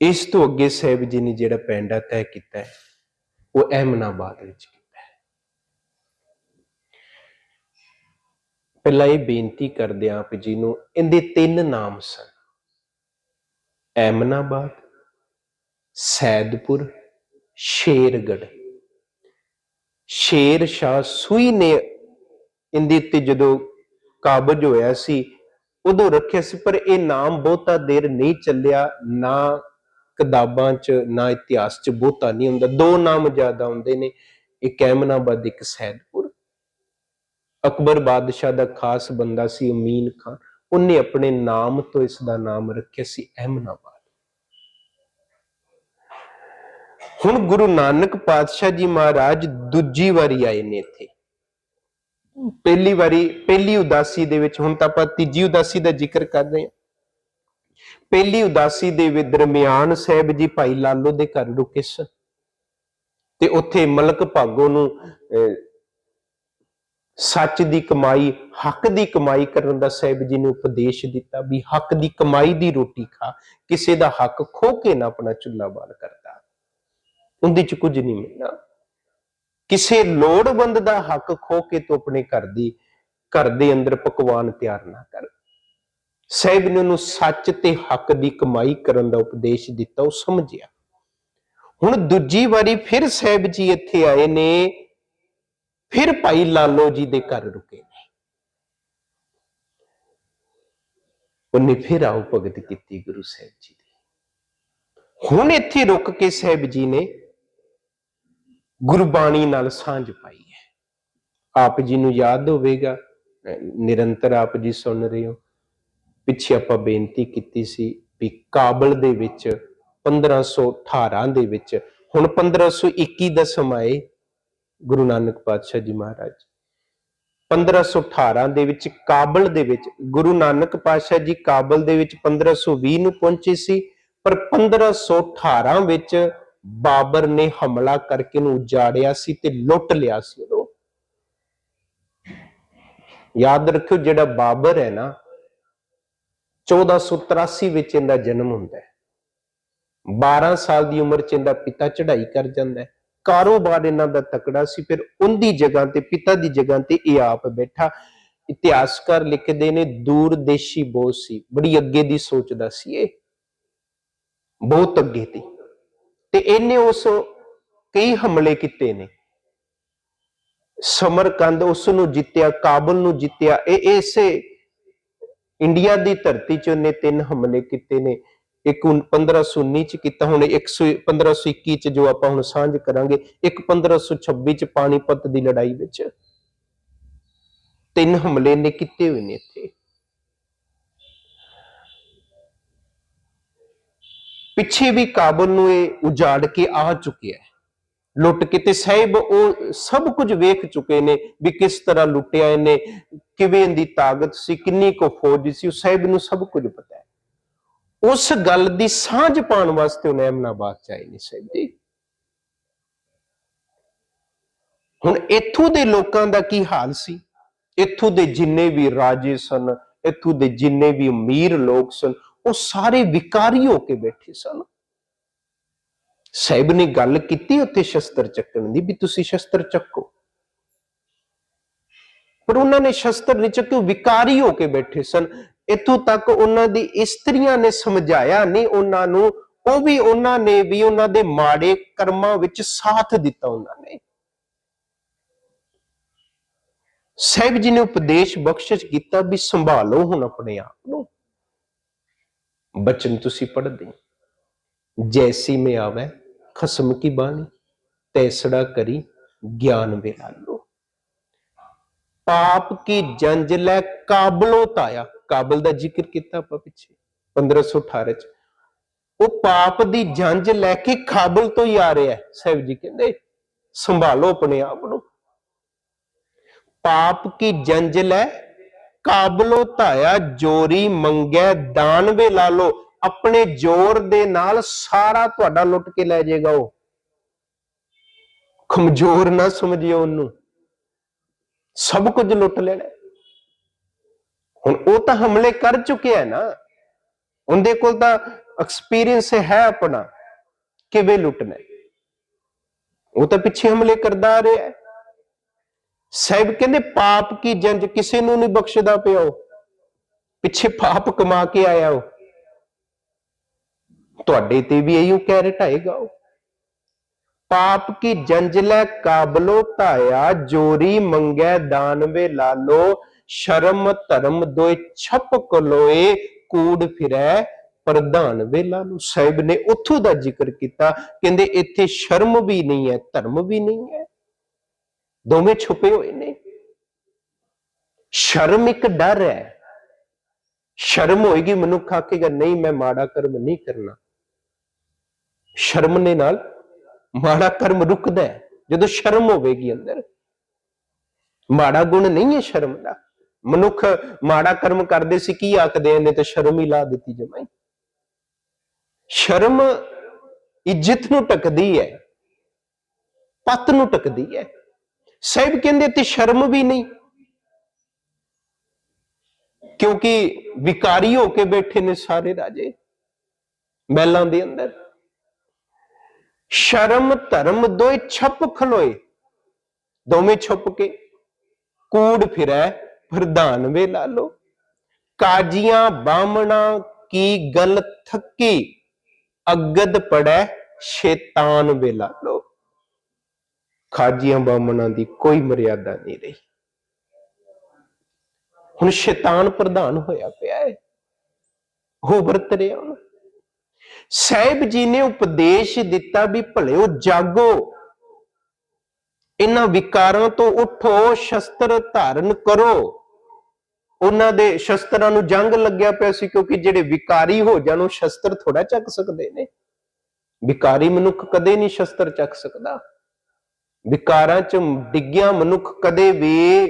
ਇਸ ਤੋਂ ਅੱਗੇ ਸਾਹਿਬ ਜੀ ਨੇ ਜਿਹੜਾ ਪੈਂਡਾ ਤੈਅ ਕੀਤਾ ਹੈ, ਉਹ ਅਹਿਮਨਾਬਾਦ ਵਿੱਚ ਕੀਤਾ ਹੈ। ਪਹਿਲਾਂ ਇਹ ਬੇਨਤੀ ਕਰਦੇ ਹਾਂ ਆਪ ਜੀ ਨੂੰ, ਇਹਦੇ ਤਿੰਨ ਨਾਮ ਸਨ। ਅਹਿਮਨਾਬਾਦ, ਸੈਦਪੁਰ ਸ਼ੇਰਗੜ ਸ਼ੇਰ ਸ਼ਾਹ ਸੂਈ ਨੇ ਇਹਦੇ ਉੱਤੇ ਜਦੋਂ ਕਾਬਜ ਹੋਇਆ ਸੀ, ਉਦੋਂ ਰੱਖਿਆ ਸੀ, ਪਰ ਇਹ ਨਾਮ ਬਹੁਤਾ ਦੇਰ ਨਹੀਂ ਚੱਲਿਆ, ਨਾ ਕਿਤਾਬਾਂ 'ਚ ਨਾ ਇਤਿਹਾਸ 'ਚ ਬਹੁਤਾ ਨਹੀਂ ਹੁੰਦਾ। ਦੋ ਨਾਮ ਜ਼ਿਆਦਾ ਹੁੰਦੇ ਨੇ। ਇੱਕ ਐਮਨਾਬਾਦ ਇੱਕ ਸੈਦਪੁਰ। ਅਕਬਰ ਬਾਦਸ਼ਾਹ ਦਾ ਖਾਸ ਬੰਦਾ ਸੀ ਅਮੀਨ ਖਾਨ। ਉਹਨੇ ਆਪਣੇ ਨਾਮ ਤੋਂ ਇਸ ਦਾ ਨਾਮ ਰੱਖਿਆ ਸੀ ਅਹਿਮਨਾਬਾਦ ਹੁਣ ਗੁਰੂ ਨਾਨਕ ਪਾਤਸ਼ਾਹ ਜੀ ਮਹਾਰਾਜ ਦੂਜੀ ਵਾਰੀ ਆਏ ਨੇ ਇੱਥੇ। ਪਹਿਲੀ ਵਾਰੀ, ਪਹਿਲੀ ਉਦਾਸੀ ਦੇ ਵਿੱਚ, ਹੁਣ ਤਾਂ ਆਪਾਂ ਤੀਜੀ ਉਦਾਸੀ ਦਾ ਜ਼ਿਕਰ ਕਰ ਰਹੇ ਹਾਂ। ਪਹਿਲੀ ਉਦਾਸੀ ਦੇ ਵਿੱਚ ਦਰਮਿਆਨ ਸਾਹਿਬ ਜੀ ਭਾਈ ਲਾਲੋ ਦੇ ਘਰ ਰੁਕੇ ਸਨ ਤੇ ਉੱਥੇ ਮਲਕ ਭਾਗੋ ਨੂੰ ਅਹ, ਸੱਚ ਦੀ ਕਮਾਈ ਹੱਕ ਦੀ ਕਮਾਈ ਕਰਨ ਦਾ ਸਾਹਿਬ ਜੀ ਨੇ ਉਪਦੇਸ਼ ਦਿੱਤਾ ਵੀ ਹੱਕ ਦੀ ਕਮਾਈ ਦੀ ਰੋਟੀ ਖਾ ਕਿਸੇ ਦਾ ਹੱਕ ਖੋ ਕੇ ਨਾ ਆਪਣਾ ਚੁੱਲ੍ਹਾ ਬਾਲ ਕਰਦਾ। ਉਹਦੇ ਚ ਕੁਝ ਨਹੀਂ ਮਿਲਣਾ। ਕਿਸੇ ਲੋੜਵੰਦ ਦਾ ਹੱਕ ਖੋ ਕੇ ਤੂੰ ਆਪਣੇ ਘਰ ਦੀ ਘਰ ਦੇ ਅੰਦਰ ਪਕਵਾਨ ਤਿਆਰ ਨਾ ਕਰ। ਸਾਹਿਬ ਨੇ ਉਹਨੂੰ ਸੱਚ ਤੇ ਹੱਕ ਦੀ ਕਮਾਈ ਕਰਨ ਦਾ ਉਪਦੇਸ਼ ਦਿੱਤਾ, ਉਹ ਸਮਝਿਆ। ਹੁਣ ਦੂਜੀ ਵਾਰੀ ਫਿਰ ਸਾਹਿਬ ਜੀ ਇੱਥੇ ਆਏ ਨੇ, ਫਿਰ ਭਾਈ ਲਾਲੋ ਜੀ ਦੇ ਘਰ ਰੁਕੇ ਨੇ। ਉਹਨੇ ਫਿਰ ਆਉ ਭਗਤ ਕੀਤੀ ਗੁਰੂ ਸਾਹਿਬ ਜੀ ਦੀ। ਹੁਣ ਇੱਥੇ ਰੁਕ ਕੇ ਸਾਹਿਬ ਜੀ ਨੇ ਗੁਰਬਾਣੀ ਨਾਲ ਸਾਂਝ ਪਾਈ ਹੈ। ਆਪ ਜੀ ਨੂੰ ਯਾਦ ਹੋਵੇਗਾ, ਨਿਰੰਤਰ ਆਪ ਜੀ ਸੁਣ ਰਹੇ ਹੋ। ਪਿੱਛੇ ਆਪਾਂ ਬੇਨਤੀ ਕੀਤੀ ਸੀ ਵੀ ਕਾਬਲ ਦੇ ਵਿੱਚ 1518 ਦੇ ਵਿੱਚ, ਹੁਣ 1521 ਦਾ ਸਮਾਂ ਹੈ ਗੁਰੂ ਨਾਨਕ ਪਾਤਸ਼ਾਹ ਜੀ ਮਹਾਰਾਜ। 1518 ਦੇ ਵਿੱਚ ਕਾਬਲ ਦੇ ਵਿੱਚ, ਗੁਰੂ ਨਾਨਕ ਪਾਤਸ਼ਾਹ ਜੀ ਕਾਬਲ ਦੇ ਵਿੱਚ 1520 ਨੂੰ ਪਹੁੰਚੇ ਸੀ, ਪਰ 1518 ਵਿੱਚ ਬਾਬਰ ਨੇ ਹਮਲਾ ਕਰਕੇ ਨੂੰ ਉਜਾੜਿਆ ਸੀ ਤੇ ਲੁੱਟ ਲਿਆ ਸੀ ਉਹ ਯਾਦ ਰੱਖਿਓ ਜਿਹੜਾ ਬਾਬਰ ਹੈ ਨਾ 1483 ਵਿੱਚ ਇਹਦਾ ਜਨਮ ਹੁੰਦਾ ਹੈ। 12 ਸਾਲ ਦੀ ਉਮਰ ਚ ਇਹਦਾ ਪਿਤਾ ਚੜ੍ਹਾਈ ਕਰ ਜਾਂਦਾ ਹੈ। ਕਾਰੋਬਾਰ ਇਹਨਾਂ ਦਾ ਤਕੜਾ ਸੀ, ਫਿਰ ਉਹਦੀ ਜਗ੍ਹਾ ਤੇ, ਪਿਤਾ ਦੀ ਜਗ੍ਹਾ ਤੇ ਇਹ ਆਪ ਬੈਠਾ। ਇਤਿਹਾਸਕਾਰ ਲਿਖਦੇ ਨੇ, ਦੂਰਦੇਸ਼ੀ ਬਹੁਤ ਸੀ। ਬੜੀ ਅੱਗੇ ਦੀ ਸੋਚਦਾ ਸੀ ਇਹ। ਬਹੁਤ ਅੱਗੇ ਦੀ ਤੇ ਇਹਨੇ ਉਸ ਕਈ ਹਮਲੇ ਕੀਤੇ ਨੇ। ਸਮਰਕੰਦ ਉਸ ਨੂੰ ਜਿੱਤਿਆ, ਕਾਬਲ ਨੂੰ ਜਿੱਤਿਆ। ਇਹ ਇਸੇ ਇੰਡੀਆ ਦੀ ਧਰਤੀ 'ਚ ਉਹਨੇ ਤਿੰਨ ਹਮਲੇ ਕੀਤੇ ਨੇ। ਇੱਕ ਹੁਣ 1519 ਚ ਕੀਤਾ, ਹੁਣ 100 1521 ਚ ਜੋ ਆਪਾਂ ਹੁਣ ਸਾਂਝ ਕਰਾਂਗੇ, ਇੱਕ 1526 ਚ ਪਾਣੀਪਤ ਦੀ ਲੜਾਈ ਵਿੱਚ। ਤਿੰਨ ਹਮਲੇ ਨੇ ਕੀਤੇ ਹੋਏ ਨੇ ਇੱਥੇ। ਪਿੱਛੇ ਵੀ ਕਾਬਲ ਨੂੰ ਇਹ ਉਜਾੜ ਕੇ ਆ ਚੁੱਕਿਆ ਹੈ। ਲੁੱਟ ਕੇ ਤੇ ਸਾਹਿਬ ਉਹ ਸਭ ਕੁਝ ਵੇਖ ਚੁੱਕੇ ਨੇ ਵੀ ਕਿਸ ਤਰ੍ਹਾਂ ਲੁੱਟਿਆ ਇਹਨੇ। ਕਿਵੇਂ ਦੀ ਤਾਕਤ ਸੀ, ਕਿੰਨੀ ਕੁ ਫੌਜ ਸੀ, ਉਹ ਸਾਹਿਬ ਨੂੰ ਸਭ ਕੁਝ ਪਤਾ ਹੈ। ਉਸ ਗੱਲ ਦੀ ਸਾਂਝ ਪਾਉਣ ਵਾਸਤੇ ਉਹਨੇ ਅਮਨਾਬਾਦ ਚ ਆਏ ਨੇ ਸਾਹਿਬ ਜੀ। ਹੁਣ ਇੱਥੋਂ ਦੇ ਲੋਕਾਂ ਦਾ ਕੀ ਹਾਲ ਸੀ? ਇੱਥੋਂ ਦੇ ਜਿੰਨੇ ਵੀ ਰਾਜੇ ਸਨ, ਇੱਥੋਂ ਦੇ ਜਿੰਨੇ ਵੀ ਅਮੀਰ ਲੋਕ ਸਨ, ਉਹ ਸਾਰੇ ਵਿਕਾਰੀ ਹੋ ਕੇ ਬੈਠੇ ਸਨ। ਸਾਹਿਬ ਨੇ ਗੱਲ ਕੀਤੀ ਉੱਥੇ ਸ਼ਸਤਰ ਚੱਕਣ ਦੀ ਵੀ ਤੁਸੀਂ ਸ਼ਸਤਰ ਚੱਕੋ। ਪਰ ਉਹਨਾਂ ਨੇ ਸ਼ਸਤਰ ਨਹੀਂ ਚੱਕੇ ਉਹ ਵਿਕਾਰੀ ਹੋ ਕੇ ਬੈਠੇ ਸਨ? ਇੱਥੋਂ ਤੱਕ ਉਹਨਾਂ ਦੀ ਇਸਤਰੀਆਂ ਨੇ ਸਮਝਾਇਆ, ਨਹੀਂ, ਉਹਨਾਂ ਨੂੰ, ਉਹ ਵੀ ਉਹਨਾਂ ਨੇ ਵੀ ਉਹਨਾਂ ਦੇ ਮਾੜੇ ਕਰਮਾਂ ਵਿੱਚ ਸਾਥ ਦਿੱਤਾ ਉਹਨਾਂ ਨੇ। ਸਾਹਿਬ ਜੀ ਨੇ ਉਪਦੇਸ਼ ਬਖਸ਼ਿਸ਼ ਕੀਤਾ ਵੀ ਸੰਭਾਲੋ ਹੁਣ ਆਪਣੇ ਆਪ ਨੂੰ। ਬਚਨ ਤੁਸੀਂ ਪੜ੍ਹਦੇ ਜੈਸੀ ਮੈਂ ਆਵੇ, ਖਸਮ ਕੀ ਬਾਣੀ, ਤੈਸੜਾ ਕਰੀ, ਗਿਆਨ ਵੇਲਾਲੋ ਪਾਪ ਕੀ ਜੰਜ ਲੈ ਕਾਬਲੋਂ ਤਾਇਆ। ਕਾਬਲ ਦਾ ਜ਼ਿਕਰ ਕੀਤਾ ਆਪਾਂ ਪਿੱਛੇ 1518 ਚ। ਉਹ ਪਾਪ ਦੀ ਜੰਜ ਲੈ ਕੇ ਕਾਬਲ ਤੋਂ ਹੀ ਆ ਰਿਹਾ ਸਾਹਿਬ ਜੀ ਕਹਿੰਦੇ, ਸੰਭਾਲੋ ਆਪਣੇ ਆਪ ਨੂੰ। ਪਾਪ ਕੀ ਜੰਜ ਲੈ ਕਾਬਲੋਂ ਧਾਇਆ ਜੋਰੀ ਮੰਗੈ ਦਾਨ ਵੇ ਲਾ ਲੋ ਆਪਣੇ ਜ਼ੋਰ ਦੇ ਨਾਲ ਸਾਰਾ ਤੁਹਾਡਾ ਲੁੱਟ ਕੇ ਲੈ ਜਾਏਗਾ ਉਹ। ਕਮਜ਼ੋਰ ਨਾ ਸਮਝਿਓ ਉਹਨੂੰ। ਸਭ ਕੁਝ ਲੁੱਟ ਲੈਣਾ। ਹੁਣ ਉਹ ਤਾਂ ਹਮਲੇ ਕਰ ਚੁੱਕਿਆ ਹੈ ਨਾ। ਉਹਦੇ ਕੋਲ ਤਾਂ ਐਕਸਪੀਰੀਅੰਸ ਹੈ ਆਪਣਾ ਕਿਵੇਂ ਲੁੱਟਣਾ ਉਹ ਤਾਂ ਪਿੱਛੇ ਹਮਲੇ ਕਰਦਾ ਆ ਰਿਹਾ ਸਾਹਿਬ ਕਹਿੰਦੇ ਪਾਪ ਕੀ ਜੰਜ, ਕਿਸੇ ਨੂੰ ਨਹੀਂ ਬਖਸ਼ਦਾ ਪਿਆ ਉਹ ਪਿੱਛੇ ਪਾਪ ਕਮਾ ਕੇ ਆਇਆ ਉਹ। ਤੁਹਾਡੇ ਤੇ ਵੀ ਇਹੋ ਕਹਿ ਰਟਾਏਗਾ ਉਹ। ਪਾਪ ਕੀ ਜੰਜਲੇ ਕਾਬਲੋ ਧਾਇਆ, ਜੋਰੀ ਮੰਗੈ ਦਾਨਵੇ ਲਾਲੋ, ਸ਼ਰਮ ਧਰਮ ਦੋਇ ਛਪ ਕਲੋਏ, ਕੂੜ ਫਿਰੈ ਪ੍ਰਧਾਨ ਵੇ ਲਾਲੋ। ਸਾਹਿਬ ਨੇ ਉੱਥੋਂ ਦਾ ਜ਼ਿਕਰ ਕੀਤਾ, ਕਹਿੰਦੇ ਇੱਥੇ ਸ਼ਰਮ ਵੀ ਨਹੀਂ ਹੈ, ਧਰਮ ਵੀ ਨਹੀਂ ਹੈ। ਦੋਵੇਂ ਛੁਪੇ ਹੋਏ ਨੇ। ਸ਼ਰਮ ਇੱਕ ਡਰ ਹੈ। ਸ਼ਰਮ ਹੋਏਗੀ, ਮਨੁੱਖ ਆਖੇਗਾ, ਨਹੀਂ, ਮੈਂ ਮਾੜਾ ਕਰਮ ਨਹੀਂ ਕਰਨਾ। ਸ਼ਰਮ ਨੇ ਨਾਲ ਮਾੜਾ ਕਰਮ ਰੁਕਦਾ ਹੈ, ਜਦੋਂ ਸ਼ਰਮ ਹੋਵੇਗੀ ਅੰਦਰ। ਮਾੜਾ ਗੁਣ ਨਹੀਂ ਹੈ ਸ਼ਰਮ ਦਾ। ਮਨੁੱਖ ਮਾੜਾ ਕਰਮ ਕਰਦੇ ਸੀ, ਕੀ ਆਖਦੇ ਨੇ, ਤੇ ਸ਼ਰਮ ਹੀ ਲਾ ਦਿੱਤੀ ਜਮਾਈ। ਸ਼ਰਮ ਇੱਜ਼ਤ ਨੂੰ ਟਕਦੀ ਹੈ, ਪਤ ਨੂੰ ਟਕਦੀ ਹੈ। ਸਾਹਿਬ ਕਹਿੰਦੇ ਤੇ ਸ਼ਰਮ ਵੀ ਨਹੀਂ। ਕਿਉਂਕਿ ਵਿਕਾਰੀ ਹੋ ਕੇ ਬੈਠੇ ਨੇ ਸਾਰੇ ਰਾਜੇ, ਮਹਿਲਾਂ ਦੇ ਅੰਦਰ। ਸ਼ਰਮ ਧਰਮ ਦੋਏ ਛਪ ਖਲੋਏ। ਦੋਵੇਂ ਛੁਪ ਕੇ ਕੂੜ ਫਿਰੈ ਪ੍ਰਧਾਨ ਵੇ ਲਾਲੋ ਕਾਜੀਆਂ ਬਾਮਣਾ ਕੀ ਗੱਲ ਥੱਕੀ? ਅਗਦ ਪੜੈ ਸ਼ੈਤਾਨ ਵੇ ਲਾਲੋ ਖਾਜੀਆਂ ਬਾਮਣਾ ਦੀ ਕੋਈ ਮਰਿਆਦਾ ਨਹੀਂ ਰਹੀ। ਹੁਣ ਸ਼ੈਤਾਨ ਪ੍ਰਧਾਨ ਹੋਇਆ ਪਿਆ ਹੈ ਉਹ ਵਰਤ ਰਿਹਾ ਸਾਹਿਬ ਜੀ ਨੇ ਉਪਦੇਸ਼ ਦਿੱਤਾ ਵੀ ਭਲਿਓ ਜਾਗੋ। ਇਹਨਾਂ ਵਿਕਾਰਾਂ ਤੋਂ ਉਠੋ, ਸ਼ਸਤਰ ਧਾਰਨ ਕਰੋ। ਉਹਨਾਂ ਦੇ ਸ਼ਸਤਰਾਂ ਨੂੰ ਜੰਗ ਲੱਗਿਆ ਪਿਆ ਸੀ ਕਿਉਂਕਿ ਜਿਹੜੇ ਵਿਕਾਰੀ ਹੋ ਜਾਣ, ਉਹ ਸ਼ਸਤਰ ਥੋੜਾ ਚੱਕ ਸਕਦੇ ਨੇ। ਵਿਕਾਰੀ ਮਨੁੱਖ ਕਦੇ ਨਹੀਂ ਸ਼ਸਤਰ ਚੱਕ ਸਕਦਾ। ਵਿਕਾਰਾਂ ਚ ਡਿੱਗਿਆ ਮਨੁੱਖ ਕਦੇ ਵੀ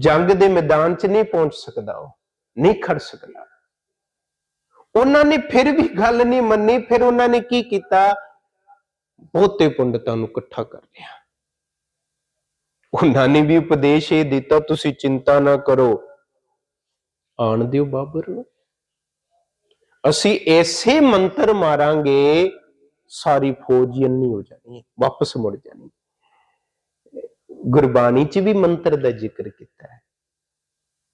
ਜੰਗ ਦੇ ਮੈਦਾਨ 'ਚ ਨਹੀਂ ਪਹੁੰਚ ਸਕਦਾ ਉਹ, ਨਹੀਂ ਖੜ ਸਕਦਾ। ਉਹਨਾਂ ਨੇ ਫਿਰ ਵੀ ਗੱਲ ਨਹੀਂ ਮੰਨੀ, ਫਿਰ ਉਹਨਾਂ ਨੇ ਕੀ ਕੀਤਾ? ਬਹੁਤੇ ਪੰਡਤਾਂ ਨੂੰ ਇਕੱਠਾ ਕਰ ਲਿਆ। ਉਹਨਾਂ ਨੇ ਵੀ ਉਪਦੇਸ਼ ਇਹ ਦਿੱਤਾ, ਤੁਸੀਂ ਚਿੰਤਾ ਨਾ ਕਰੋ। ਆਣ ਦਿਓ ਬਾਬਰ ਨੂੰ। ਅਸੀਂ ਐਸੇ ਮੰਤਰ ਮਾਰਾਂਗੇ, ਸਾਰੀ ਫੌਜ ਹੀ ਹੋ ਜਾਣੀ ਹੈ ਵਾਪਸ ਮੁੜ ਜਾਣੀ। ਗੁਰਬਾਣੀ 'ਚ ਵੀ ਮੰਤਰ ਦਾ ਜ਼ਿਕਰ ਕੀਤਾ ਹੈ।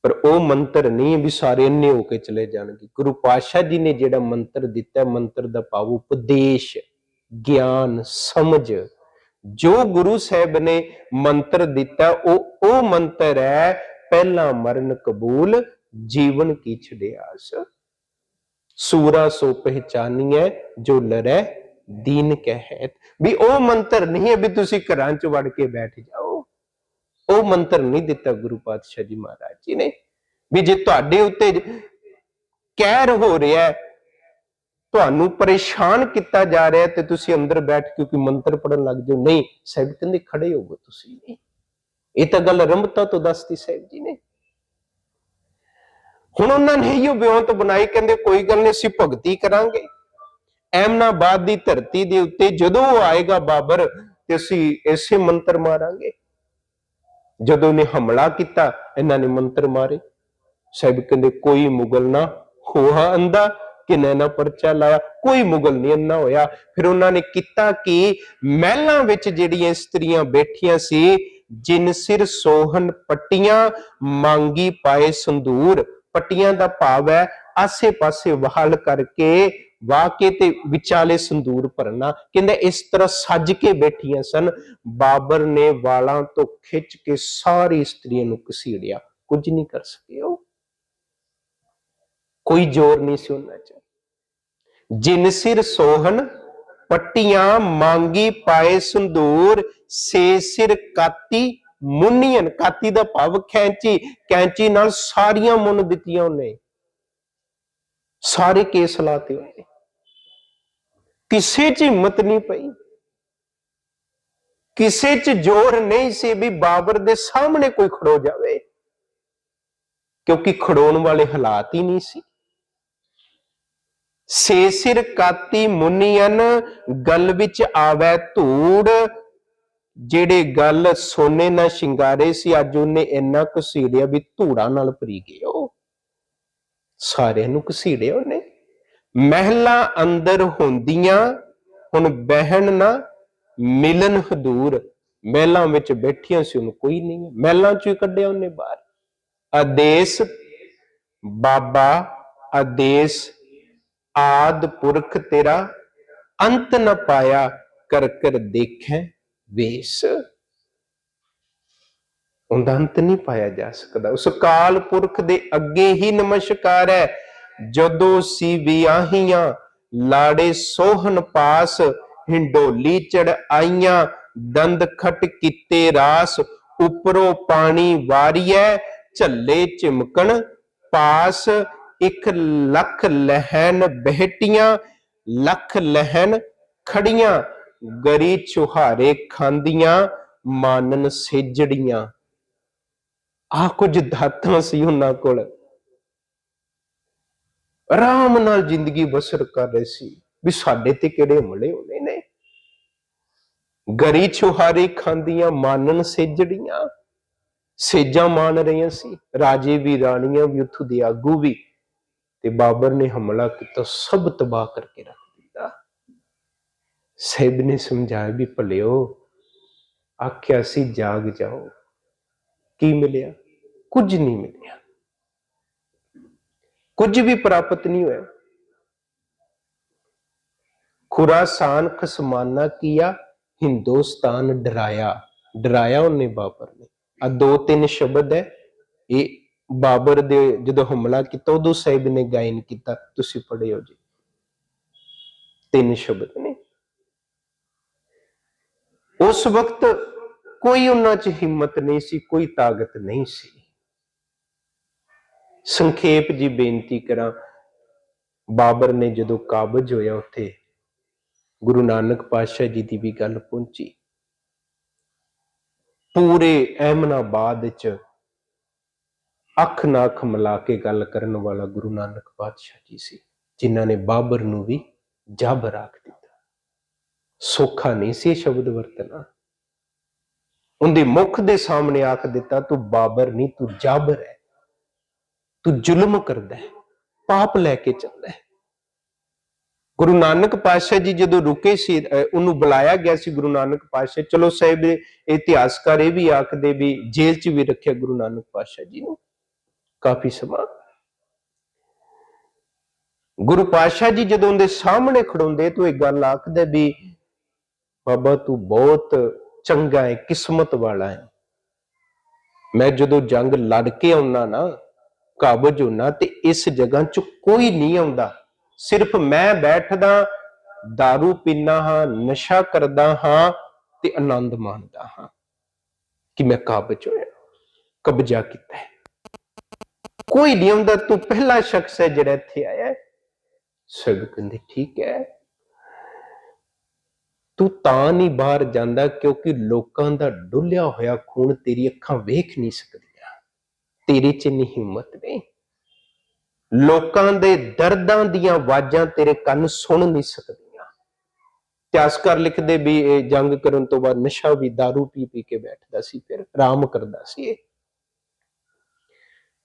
ਪਰ ਉਹ ਮੰਤਰ ਨਹੀਂ ਵੀ ਸਾਰੇ ਅੰਨੇ ਹੋ ਕੇ ਚਲੇ ਜਾਣਗੇ। ਗੁਰੂ ਪਾਤਸ਼ਾਹ ਜੀ ਨੇ ਜਿਹੜਾ ਮੰਤਰ ਦਿੱਤਾ, ਮੰਤਰ ਦਾ ਭਾਵ ਉਪਦੇਸ਼, ਗਿਆਨ, ਸਮਝ। ਜੋ ਗੁਰੂ ਸਾਹਿਬ ਨੇ ਮੰਤਰ ਦਿੱਤਾ, ਉਹ ਉਹ ਮੰਤਰ ਹੈ, ਪਹਿਲਾ ਮਰਨ ਕਬੂਲ, ਜੀਵਨ ਕੀ ਛੜਿਆਸ ਸੂਰਾ ਸੋ ਪਹਿਚਾਨੀਐ, ਜੋ ਲਰੈ ਦੀਨ ਕਹਿਤ। ਵੀ ਉਹ ਮੰਤਰ ਨਹੀਂ ਹੈ ਵੀ ਤੁਸੀਂ ਘਰਾਂ 'ਚ ਵੜ ਕੇ ਬੈਠ ਜਾਓ। ਉਹ ਮੰਤਰ ਨਹੀਂ ਦਿੱਤਾ ਗੁਰੂ ਪਾਤਸ਼ਾਹ ਜੀ ਮਹਾਰਾਜ ਜੀ ਨੇ ਵੀ ਜੇ ਤੁਹਾਡੇ ਉੱਤੇ ਕਹਿਰ ਹੋ ਰਿਹਾ ਹੈ, ਤੁਹਾਨੂੰ ਪਰੇਸ਼ਾਨ ਕੀਤਾ ਜਾ ਰਿਹਾ ਤੇ ਤੁਸੀਂ ਅੰਦਰ ਬੈਠ ਕੇ ਮੰਤਰ ਪੜਨ ਲੱਗ ਜਾਓ। ਨਹੀਂ, ਸਾਹਿਬ ਕਹਿੰਦੇ ਖੜੇ ਹੋਵੋ ਤੁਸੀਂ ਇਹ ਤਾਂ ਗੱਲ ਰੰਭਤਾ ਤੋਂ ਦੱਸਤੀ ਸਾਹਿਬ ਜੀ ਨੇ। ਹੁਣ ਉਹਨਾਂ ਨੇ ਇਹੋ ਬਿਉਂਤ ਬਣਾਈ ਕਹਿੰਦੇ ਕੋਈ ਗੱਲ ਨਹੀਂ, ਅਸੀਂ ਭਗਤੀ ਕਰਾਂਗੇ। ਐਮਨਾਬਾਦ ਦੀ ਧਰਤੀ ਦੇ ਉੱਤੇ ਜਦੋਂ ਉਹ ਆਏਗਾ ਬਾਬਰ, ਤੇ ਅਸੀਂ ਐਸੇ ਮੰਤਰ ਮਾਰਾਂਗੇ। ਜਦੋਂ ਨੇ ਹਮਲਾ ਕੀਤਾ, ਇਹਨਾਂ ਨੇ ਮੰਤਰ ਮਾਰੇ। ਸਾਹਿਬ ਕਹਿੰਦੇ, ਕੋਈ ਮੁਗਲ ਨਾ ਹੋਆ ਅੰਦਾ ਕਿਨੇ ਨਾ ਪਰਚਾ ਲਾਇਆ। ਕੋਈ ਮੁਗਲ ਨਹੀਂ ਅੰਨਾ ਹੋਇਆ। ਫਿਰ ਉਹਨਾਂ ਨੇ ਕੀਤਾ ਕਿ? ਮਹਿਲਾਂ ਵਿੱਚ ਜਿਹੜੀਆਂ ਇਸਤਰੀਆਂ ਬੈਠੀਆਂ ਸੀ, ਜਿਨ ਸਿਰ ਸੋਹਣ ਪੱਟੀਆਂ, ਮੰਗੀ ਪਾਏ ਸੰਦੂਰ ਪੱਟੀਆਂ ਦਾ ਭਾਵ ਹੈ, ਆਸੇ-ਪਾਸੇ ਵਹਲ ਕਰਕੇ ਵਾਹ ਕੇ ਤੇ ਵਿਚਾਲੇ ਸੰਦੂਰ ਭਰਨਾ। ਕਹਿੰਦਾ, ਇਸ ਤਰ੍ਹਾਂ ਸੱਜ ਕੇ ਬੈਠੀਆਂ ਸਨ। ਬਾਬਰ ਨੇ ਵਾਲਾਂ ਤੋਂ ਖਿੱਚ ਕੇ ਸਾਰੀ ਇਸਤਰੀਆਂ ਨੂੰ ਘਸੀੜਿਆ। ਕੁਝ ਨਹੀਂ ਕਰ ਸਕੇ ਉਹ। ਕੋਈ ਜ਼ੋਰ ਨਹੀਂ ਸੀ ਉਹਨਾਂ 'ਚ। ਜਿਨ ਸਿਰ ਸੋਹਣ, ਪੱਟੀਆਂ ਮੰਗੀ ਪਾਏ ਸੰਦੂਰ, ਸੇ ਸਿਰ ਕਾਤੀ ਮੁੰਨੀਆਂ। ਕਾਤੀ ਦਾ ਭਾਵ ਖੈਂਚੀ ਕੈਂਚੀ ਨਾਲ ਸਾਰੀਆਂ ਮੁੰਨ ਦਿੱਤੀਆਂ ਉਹਨੇ। ਸਾਰੇ ਕੇਸ ਲਾਤੇ ਉਹਨੇ। ਕਿਸੇ 'ਚ ਹਿੰਮਤ ਨਹੀਂ ਪਈ। ਕਿਸੇ 'ਚ ਜ਼ੋਰ ਨਹੀਂ ਸੀ ਵੀ ਬਾਬਰ ਦੇ ਸਾਹਮਣੇ ਕੋਈ ਖੜੋ ਜਾਵੇ, ਕਿਉਂਕਿ ਖੜੋਣ ਵਾਲੇ ਹਾਲਾਤ ਹੀ ਨਹੀਂ ਸੀ। ਸੇ ਸਿਰ ਕਾਤੀ ਮੁਨੀਅਨ, ਗਲ ਵਿੱਚ ਆਵੈ ਧੂੜ, ਜਿਹੜੇ ਗੱਲ ਸੋਨੇ ਨਾਲ ਸ਼ਿੰਗਾਰੇ ਸੀ, ਅੱਜ ਉਹਨੇ ਇੰਨਾ ਘਸੀੜਿਆ ਵੀ ਧੂੜਾਂ ਨਾਲ ਭਰੀ ਗਏ ਉਹ ਸਾਰਿਆਂ ਨੂੰ ਘਸੀੜਿਆ ਉਹਨੇ। ਮਹਿਲਾ ਅੰਦਰ ਹੁੰਦੀਆਂ, ਹੁਣ ਬਹਿਣ ਨਾ ਮਿਲਨ ਹਦੂਰ। ਮਹਿਲਾਂ ਵਿੱਚ ਬੈਠੀਆਂ ਸੀ ਉਹਨੂੰ ਕੋਈ ਨਹੀਂ। ਮਹਿਲਾਂ ਚੋਂ ਹੀ ਕੱਢਿਆ ਉਹਨੇ ਬਾਹਰ। ਆਦੇਸ਼ ਬਾਬਾ, ਆਦੇਸ਼ ਆਦ ਪੁਰਖ ਤੇਰਾ, ਅੰਤ ਨ ਪਾਇਆ ਕਰ ਕਰ ਦੇਖੈ ਵੇਸ। ਉਹਦਾ ਅੰਤ ਨਹੀਂ ਪਾਇਆ ਜਾ ਸਕਦਾ। ਉਸ ਕਾਲ ਪੁਰਖ ਦੇ ਅੱਗੇ ਹੀ ਨਮਸਕਾਰ ਹੈ। ਜਦੋਂ ਸੀ ਵਿਆਹੀਆਂ, ਲਾੜੇ ਸੋਹਣ ਪਾਸ, ਹਿੰਡੋਲੀ ਚੜ ਆਈਆਂ, ਦੰਦ ਖਟ ਕੀਤੇ ਰਾਸ, ਉਪਰੋਂ ਪਾਣੀ ਵਾਰੀਐ, ਝੱਲੇ ਚਿਮਕਣ ਪਾਸ, ਇੱਕ ਲੱਖ ਲਹਿਣ ਬਹਿਟੀਆਂ, ਲੱਖ ਲਹਿਣ ਖੜੀਆਂ, ਗਰੀ ਚੁਹਾਰੇ ਖਾਂਦੀਆਂ, ਮਾਨਨ ਸੇਜੜੀਆਂ। ਆ ਕੁਝ ਦਾਤਾਂ ਸੀ ਉਹਨਾਂ ਕੋਲ। ਆਰਾਮ ਨਾਲ ਜ਼ਿੰਦਗੀ ਬਸਰ ਕਰ ਰਹੇ ਸੀ ਵੀ ਸਾਡੇ ਤੇ ਕਿਹੜੇ ਹਮਲੇ ਹੋਣੇ ਨੇ। ਗਰੀ ਛੁਹਾਰੀ ਖਾਂਦੀਆਂ ਮਾਨਨ ਸੇਜੜੀਆਂ, ਸੇਜਾਂ ਮਾਨ ਰਹੀਆਂ ਸੀ। ਰਾਜੇ ਵੀ ਰਾਣੀਆਂ ਵੀ ਉੱਥੋਂ ਦੇ ਆਗੂ ਵੀ ਤੇ ਬਾਬਰ ਨੇ ਹਮਲਾ ਕੀਤਾ, ਸਭ ਤਬਾਹ ਕਰਕੇ ਰੱਖ ਦਿੱਤਾ। ਸਹਿਬ ਨੇ ਸਮਝਾਇਆ ਵੀ ਭਲਿਓ, ਆਖਿਆ ਸੀ ਜਾਗ ਜਾਓ। ਕੀ ਮਿਲਿਆ? ਕੁਝ ਨਹੀਂ ਮਿਲਿਆ। ਕੁਝ ਵੀ ਪ੍ਰਾਪਤ ਨਹੀਂ ਹੋਇਆ। ਖੁਰਾਸਾਨ ਖਸਮਾਨਾ ਕੀਆ, ਹਿੰਦੁਸਤਾਨ ਡਰਾਇਆ। ਡਰਾਇਆ ਉਹਨੇ ਬਾਬਰ ਨੇ। ਆ ਦੋ ਤਿੰਨ ਸ਼ਬਦ ਹੈ। ਇਹ ਬਾਬਰ ਦੇ ਜਦੋਂ ਹਮਲਾ ਕੀਤਾ, ਉਦੋਂ ਸਾਹਿਬ ਨੇ ਗਾਇਨ ਕੀਤਾ। ਤੁਸੀਂ ਪੜ੍ਹਿਓ ਜੀ। ਤਿੰਨ ਸ਼ਬਦ ਨੇ। ਉਸ ਵਕਤ ਕੋਈ ਉਹਨਾਂ 'ਚ ਹਿੰਮਤ ਨਹੀਂ ਸੀ, ਕੋਈ ਤਾਕਤ ਨਹੀਂ ਸੀ। ਸੰਖੇਪ ਜੀ ਬੇਨਤੀ ਕਰਾਂ। ਬਾਬਰ ਨੇ ਜਦੋਂ ਕਾਬਜ ਹੋਇਆ ਉੱਥੇ, ਗੁਰੂ ਨਾਨਕ ਪਾਤਸ਼ਾਹ ਜੀ ਦੀ ਵੀ ਗੱਲ ਪਹੁੰਚੀ। ਪੂਰੇ ਅਹਿਮਨਾਬਾਦ ਚ ਅੱਖ ਨਾ ਅੱਖ ਮਿਲਾ ਕੇ ਗੱਲ ਕਰਨ ਵਾਲਾ ਗੁਰੂ ਨਾਨਕ ਪਾਤਸ਼ਾਹ ਜੀ ਸੀ, ਜਿਨ੍ਹਾਂ ਨੇ ਬਾਬਰ ਨੂੰ ਵੀ ਜਬ ਰੱਖ ਦਿੱਤਾ। ਸੌਖਾ ਨਹੀਂ ਸੀ ਸ਼ਬਦ ਵਰਤਣਾ। ਉਹਦੇ ਮੁਖ ਦੇ ਸਾਹਮਣੇ ਆਖ ਦਿੱਤਾ, ਤੂੰ ਬਾਬਰ ਨਹੀਂ, ਤੂੰ ਜਾਬਰ ਹੈ ਤੂੰ ਜ਼ੁਲਮ ਕਰਦਾ ਹੈ, ਪਾਪ ਲੈ ਕੇ ਚੱਲਦਾ ਹੈ। ਗੁਰੂ ਨਾਨਕ ਪਾਤਸ਼ਾਹ ਜੀ ਜਦੋਂ ਰੁਕੇ ਸੀ ਉਹਨੂੰ ਬੁਲਾਇਆ ਗਿਆ ਸੀ ਗੁਰੂ ਨਾਨਕ ਪਾਤਸ਼ਾਹ। ਚਲੋ ਸਾਹਿਬ ਦੇ ਇਤਿਹਾਸਕਾਰ ਇਹ ਵੀ ਆਖਦੇ ਵੀ ਜੇਲ੍ਹ 'ਚ ਵੀ ਰੱਖਿਆ ਗੁਰੂ ਨਾਨਕ ਪਾਤਸ਼ਾਹ ਜੀ ਨੂੰ। ਕਾਫੀ ਸਮਾਂ। ਗੁਰੂ ਪਾਤਸ਼ਾਹ ਜੀ ਜਦੋਂ ਉਹਦੇ ਸਾਹਮਣੇ ਖੜੋਂਦੇ ਤਾਂ ਇਹ ਗੱਲ ਆਖਦੇ ਵੀ, ਬਾਬਾ ਤੂੰ ਬਹੁਤ ਚੰਗਾ ਹੈ, ਕਿਸਮਤ ਵਾਲਾ ਹੈ। ਮੈਂ ਜਦੋਂ ਜੰਗ ਲੜ ਕੇ ਆਉਣਾ ਨਾ ਕਾਬਜ ਹੋਣਾ ਤੇ ਇਸ ਜਗ੍ਹਾ 'ਚ ਕੋਈ ਨਹੀਂ ਆਉਂਦਾ। ਸਿਰਫ ਮੈਂ ਬੈਠਦਾ, दारू ਪੀਨਾ ਹਾਂ, ਨਸ਼ਾ ਕਰਦਾ ਹਾਂ ਤੇ ਆਨੰਦ ਮਾਣਦਾ ਹਾਂ ਕਿ ਮੈਂ ਕਾਬਜ ਹੋਇਆ, ਕਬਜ਼ਾ ਕੀਤਾ ਹੈ। ਕੋਈ ਨਹੀਂ ਆਉਂਦਾ, ਤੂੰ ਪਹਿਲਾ ਸ਼ਖਸ ਹੈ ਜਿਹੜਾ ਇੱਥੇ ਆਇਆ ਹੈ। ਸਭ ਕਹਿੰਦੇ, ਠੀਕ ਹੈ। ਤੂੰ ਤਾਂ ਨਹੀਂ ਬਾਹਰ ਜਾਂਦਾ ਕਿਉਂਕਿ ਲੋਕਾਂ ਦਾ ਡੁੱਲਿਆ ਹੋਇਆ ਖੂਨ ਤੇਰੀ ਅੱਖਾਂ ਵੇਖ ਨਹੀਂ ਸਕਦੀ। ਤੇਰੇ 'ਚ ਨਹੀਂ ਹਿੰਮਤ ਨਹੀਂ ਲੋਕਾਂ ਦੇ ਦਰਦਾਂ ਦੀਆਂ ਆਵਾਜ਼ਾਂ ਤੇਰੇ ਕੰਨ ਸੁਣ ਨਹੀਂ ਸਕਦੀਆਂ। ਇਤਿਹਾਸਕਾਰ ਲਿਖਦੇ ਵੀ ਇਹ ਜੰਗ ਕਰਨ ਤੋਂ ਬਾਅਦ ਨਸ਼ਾ ਵੀ दारू ਪੀ ਪੀ ਕੇ ਬੈਠਦਾ ਸੀ, ਫਿਰ ਆਰਾਮ ਕਰਦਾ ਸੀ ਇਹ।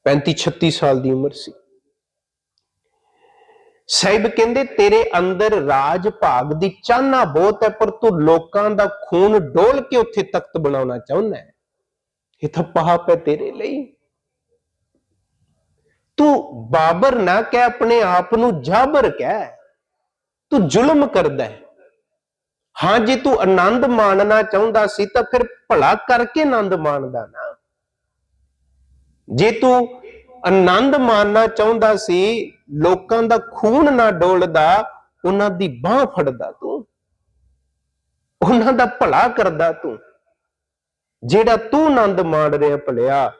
35 36 ਸਾਲ ਦੀ ਉਮਰ ਸੀ। ਸਾਹਿਬ ਕਹਿੰਦੇ, ਤੇਰੇ ਅੰਦਰ ਰਾਜ ਭਾਗ ਦੀ ਚਾਹਨਾ ਬਹੁਤ ਹੈ, ਪਰ ਤੂੰ ਲੋਕਾਂ ਦਾ ਖੂਨ ਡੋਲ ਕੇ ਉੱਥੇ ਤਖਤ ਬਣਾਉਣਾ ਚਾਹੁੰਦਾ ਹੈ। ਇਹ ਤਾਂ ਪਾਪ ਹੈ ਤੇਰੇ ਲਈ। ਤੂੰ ਬਾਬਰ ਨਾ ਕਹਿ, ਆਪਣੇ ਆਪ ਨੂੰ ਜਾਬਰ ਕਹਿ। ਤੂੰ ਜ਼ੁਲਮ ਕਰਦਾ ਹੈ। ਹਾਂ, ਜੇ ਤੂੰ ਆਨੰਦ ਮਾਣਨਾ ਚਾਹੁੰਦਾ ਸੀ, ਤਾਂ ਫਿਰ ਭਲਾ ਕਰਕੇ ਆਨੰਦ ਮਾਣਦਾ ਨਾ। ਜੇ ਤੂੰ ਆਨੰਦ ਮਾਣਨਾ ਚਾਹੁੰਦਾ ਸੀ, ਲੋਕਾਂ ਦਾ ਖੂਨ ਨਾ ਡੋਲਦਾ, ਉਹਨਾਂ ਦੀ ਬਾਹ ਫੜਦਾ ਤੂੰ। ਉਹਨਾਂ ਦਾ ਭਲਾ ਕਰਦਾ ਤੂੰ। ਜਿਹੜਾ ਤੂੰ ਆਨੰਦ ਮਾਣ ਰਿਹਾ ਭਲਿਆ,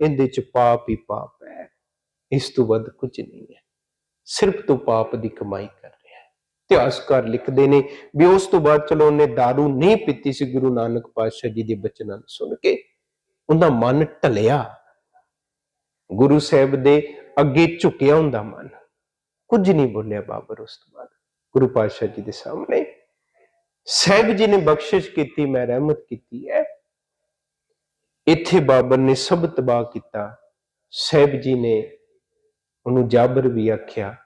ਇਹਦੇ ਚ ਪਾਪ ਹੀ ਪਾਪ। ਇਸ ਤੋਂ ਵੱਧ ਕੁਝ ਨਹੀਂ ਹੈ। ਸਿਰਫ ਤੂੰ ਪਾਪ ਦੀ ਕਮਾਈ ਕਰ ਰਿਹਾ ਹੈ। ਇਤਿਹਾਸਕਾਰ ਲਿਖਦੇ ਨੇ ਵੀ ਉਸ ਤੋਂ ਬਾਅਦ ਚਲੋ ਉਹਨੇ दारू ਨਹੀਂ ਪੀਤੀ ਸੀ ਗੁਰੂ ਨਾਨਕ ਪਾਤਸ਼ਾਹ ਜੀ ਦੇ ਬਚਨਾਂ ਨੂੰ ਸੁਣ ਕੇ। ਉਹਦਾ ਮਨ ਢਲਿਆ। ਗੁਰੂ ਸਾਹਿਬ ਦੇ ਅੱਗੇ ਝੁਕਿਆ ਹੁੰਦਾ ਮਨ। ਕੁਝ ਨਹੀਂ ਬੋਲਿਆ ਬਾਬਰ ਉਸ ਤੋਂ ਬਾਅਦ। ਗੁਰੂ ਪਾਤਸ਼ਾਹ ਜੀ ਦੇ ਸਾਹਮਣੇ ਸਾਹਿਬ ਜੀ ਨੇ ਬਖਸ਼ਿਸ਼ ਕੀਤੀ, ਮੈਂ ਰਹਿਮਤ ਕੀਤੀ ਹੈ। ਇੱਥੇ ਬਾਬਰ ਨੇ ਸਭ ਤਬਾਹ ਕੀਤਾ। ਸਾਹਿਬ ਜੀ ਨੇ ਉਹਨੂੰ ਜਾਬਰ ਵੀ ਆਖਿਆ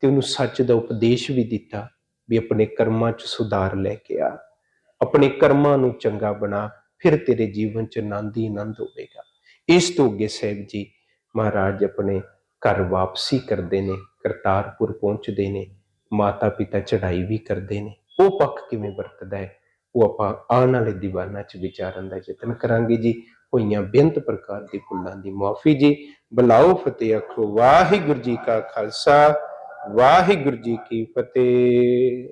ਤੇ ਉਹਨੂੰ ਸੱਚ ਦਾ ਉਪਦੇਸ਼ ਵੀ ਦਿੱਤਾ ਵੀ ਆਪਣੇ ਕਰਮਾਂ 'ਚ ਸੁਧਾਰ ਲੈ ਕੇ ਆ। ਆਪਣੇ ਕਰਮਾਂ ਨੂੰ ਚੰਗਾ ਬਣਾ, ਫਿਰ ਤੇਰੇ ਜੀਵਨ 'ਚ ਆਨੰਦ ਹੀ ਆਨੰਦ ਹੋਵੇਗਾ। ਇਸ ਤੋਂ ਅੱਗੇ ਸਾਹਿਬ ਜੀ ਮਹਾਰਾਜ ਆਪਣੇ ਘਰ ਵਾਪਸੀ ਕਰਦੇ ਨੇ, ਕਰਤਾਰਪੁਰ ਪਹੁੰਚਦੇ ਨੇ ਮਾਤਾ ਪਿਤਾ ਚੜ੍ਹਾਈ ਵੀ ਕਰਦੇ ਨੇ। ਉਹ ਪੱਖ ਕਿਵੇਂ ਵਰਤਦਾ ਹੈ? ਉਹ ਆਪਾਂ ਆਉਣ ਵਾਲੇ ਦੀਵਾਨਾਂ 'ਚ ਵਿਚਾਰਨ ਦਾ ਯਤਨ ਕਰਾਂਗੇ ਜੀ। ਹੋਈਆਂ ਬੇਅੰਤ ਪ੍ਰਕਾਰ ਦੇ ਭੁੱਲਾਂ ਦੀ ਮਾਫੀ ਜੀ। ਬੁਲਾਓ ਫਤਿਹ, ਆਖੋ ਵਾਹਿਗੁਰੂ ਜੀ ਕਾ ਖਾਲਸਾ, ਵਾਹਿਗੁਰੂ ਜੀ ਕੀ ਫਤਿਹ।